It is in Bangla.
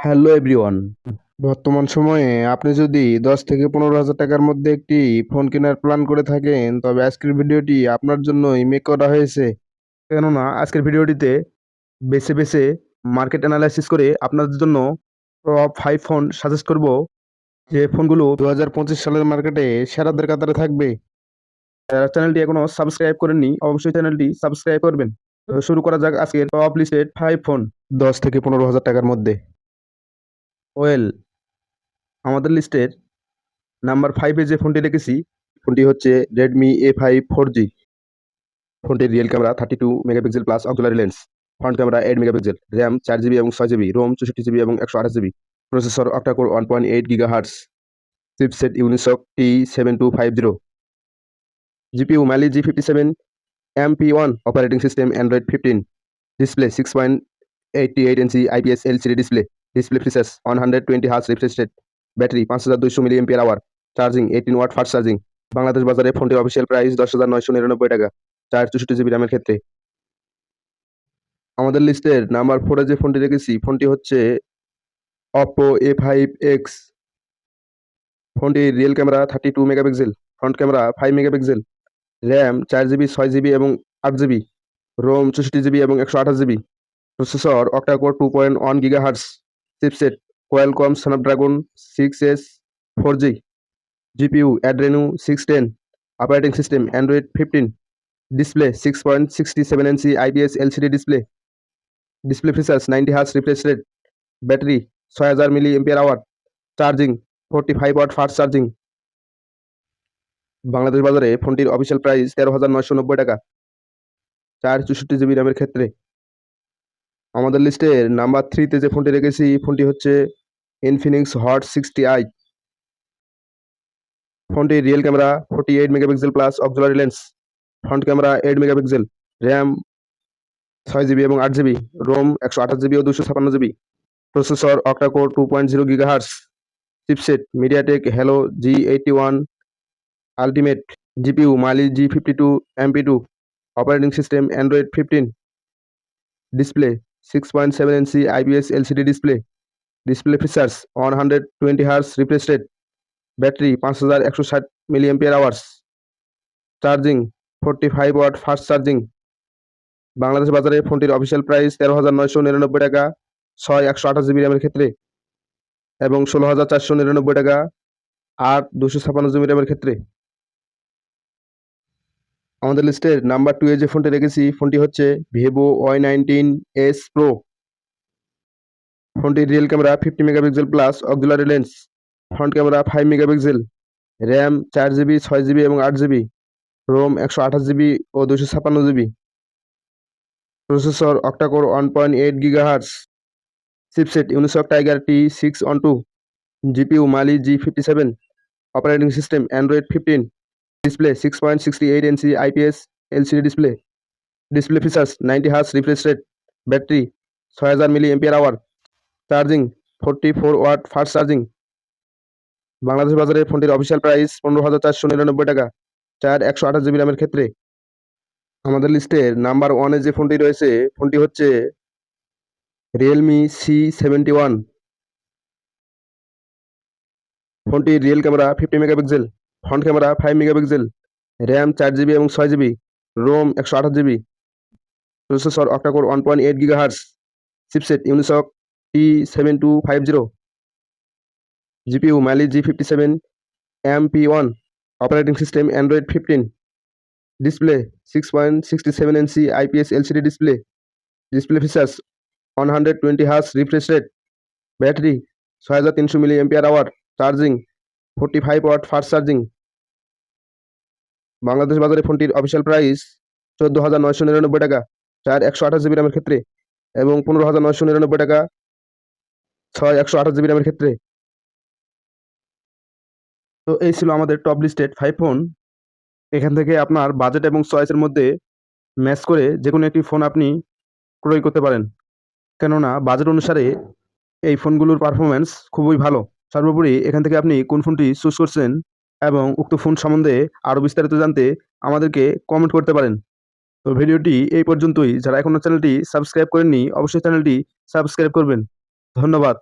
Hello everyone. বর্তমান সময়ে আপনি যদি দশ থেকে পনেরো হাজার টাকার মধ্যে একটি ফোন কেনার প্ল্যান করে থাকেন, তবে আজকের ভিডিওটি আপনার জন্যই মেক করা হয়েছে। কেননা, আজকের ভিডিওটিতে বেছে বেছে মার্কেট অ্যানালাইসিস করে আপনাদের জন্য টপ ফাইভ ফোন সাজেস্ট করব। যে ফোনগুলো দু হাজার পঁচিশ সালের মার্কেটে সেরাদের কাতারে থাকবে। চ্যানেলটি এখনও সাবস্ক্রাইব করেননি, অবশ্যই চ্যানেলটি সাবস্ক্রাইব করবেন। শুরু করা যাক আজকের টপ লিস্টেড ফাইভ ফোন দশ থেকে পনেরো হাজার টাকার মধ্যে। ওয়েল, আমাদের লিস্টের নাম্বার ফাইভে যে ফোনটি রেখেছি ফোনটি হচ্ছে Redmi A five four G ফোনটির rear camera thirty two megapixel plus auxiliary lens front camera eight megapixel RAM চার জিবি এবং ছয় জিবি রোম চৌষট্টি জিবি এবং একশো আঠাশ GB processor octacore one point eight giga hertz chipset Unisoc T seven two five zero GPU Mali G fifty seven M P one operating system Android fifteen display six point eighty eight inch IPS LCD display display features one hundred twenty hertz refresh rate battery পাঁচ হাজার দুইশো milliampere hour charging eighteen watt fast charging Bangladesh বাজারে ফোনটির অফিসিয়াল প্রাইস দশ হাজার নয়শো নিরানব্বই টাকা। চার চৌষট্টি জিবি র্যামের ক্ষেত্রে। আমাদের লিস্টের নাম্বার ফোরে যে ফোনটি রেখেছি ফোনটি হচ্ছে অপো এ ফাইভ এক্স ফোনটির rear camera thirty two megapixel front camera five megapixel RAM চার জিবি ছয় জিবি এবং আট জিবি রোম চৌষট্টি জিবি এবং একশো আঠাশ GB processor octacore two point one giga hertz chipset, Qualcomm, Snapdragon, six S, four G, GPU, Adreno, six ten, operating system, Android fifteen, display six point sixty seven inch IPS LCD display display features ninety hertz refresh rate, battery ছয় হাজার milliampere hour, charging forty five watt fast charging. Bangladesh বাজারে ফোনটির অফিসিয়াল প্রাইস তেরো হাজার নয়শো নব্বই টাকা, চার চৌষট্টি জিবি র্যামের ক্ষেত্রে। আমাদের লিস্টের নাম্বার থ্রিতে যে ফোনটি রেখেছি ফোনটি হচ্ছে ইনফিনিক্স হট সিক্সটি আই ফোনটির rear camera forty eight megapixel plus auxiliary lens front camera eight megapixel RAM ছয় জিবি এবং আট জিবি রোম একশো আঠাশ জিবি ও দুশো ছাপান্ন GB processor octacore two point zero gigahertz chipset MediaTek Helio G eighty one ultimate GPU Mali G fifty two MP two operating system Android fifteen display six point seven inch IPS LCD display display features one hundred twenty hertz refresh rate battery পাঁচ হাজার একশো ষাট milliampere hours charging forty five watt fast charging Bangladesh বাজারে ফোনটির অফিসিয়াল প্রাইস তেরো হাজার নয়শো নিরানব্বই টাকা, ছয় একশো আঠাশ জিবি র্যামের ক্ষেত্রে, এবং ষোলো হাজার চারশো নিরানব্বই টাকা, আট দুশো ছাপান্ন জিবি র্যামের ক্ষেত্রে। আমাদের লিস্টের নাম্বার টু এ যে ফোনটি রেখেছি, ফোনটি হচ্ছে Vivo Y nineteen S pro ফোনটির rear camera fifty megapixel plus auxiliary lens front camera five megapixel RAM চার জিবি ছয় জিবি এবং আট জিবি রোম একশো আঠাশ জিবি ও দুশো ছাপান্ন GB processor octacore one point eight giga hertz chipset Unisoc Tiger T six one two GPU Mali G fifty seven operating system Android fifteen display six point sixty eight inch IPS LCD display display features ninety hertz refresh rate battery ছয় হাজার milliampere hour charging forty four watt fast charging Bangladesh বাজারে ফোনটির অফিসিয়াল প্রাইস পনেরো হাজার চারশো নিরানব্বই টাকা, চার একশো আঠাশ জিবি র্যামের ক্ষেত্রে। আমাদের লিস্টের নাম্বার ওয়ানে যে ফোনটি রয়েছে ফোনটি হচ্ছে রিয়েলমি সি সেভেন্টি ওয়ান ফোনটির rear camera fifty megapixel front camera five megapixel RAM চার জিবি এবং ছয় জিবি রোম একশো আঠাশ GB processor octacore one point eight giga hertz chipset Unisoc T seven two five zero GPU Mali G fifty seven M P one operating system Android fifteen display six point sixty seven inch IPS LCD display display features one hundred twenty hertz refresh rate battery ছয় হাজার তিনশো milliampere hour charging forty five watt fast charging Bangladesh বাজারে ফোনটির অফিসিয়াল প্রাইস চোদ্দ হাজার নয়শো নিরানব্বই টাকা, চার একশো আঠাশ জিবি র্যামের ক্ষেত্রে, এবং পনেরো হাজার নয়শো নিরানব্বই টাকা, ছয় একশো আঠাশ জিবি র্যামের ক্ষেত্রে। তো এই ছিল আমাদের টপ লিস্টেড ফাইভ ফোন এখান থেকে আপনার বাজেট এবং চয়েসের মধ্যে ম্যাচ করে যে কোনো একটি ফোন আপনি ক্রয় করতে পারেন। কেননা বাজেট অনুসারে এই ফোনগুলোর পারফরমেন্স খুবই ভালো। সর্বোপরি এখান থেকে আপনি কোন ফোনটি চুজ করছেন এবং উক্ত ফোন সম্বন্ধে আরও বিস্তারিত জানতে আমাদেরকে কমেন্ট করতে পারেন। তো ভিডিওটি এই পর্যন্তই। যারা এখনও চ্যানেলটি সাবস্ক্রাইব করেননি, অবশ্যই চ্যানেলটি সাবস্ক্রাইব করবেন। ধন্যবাদ।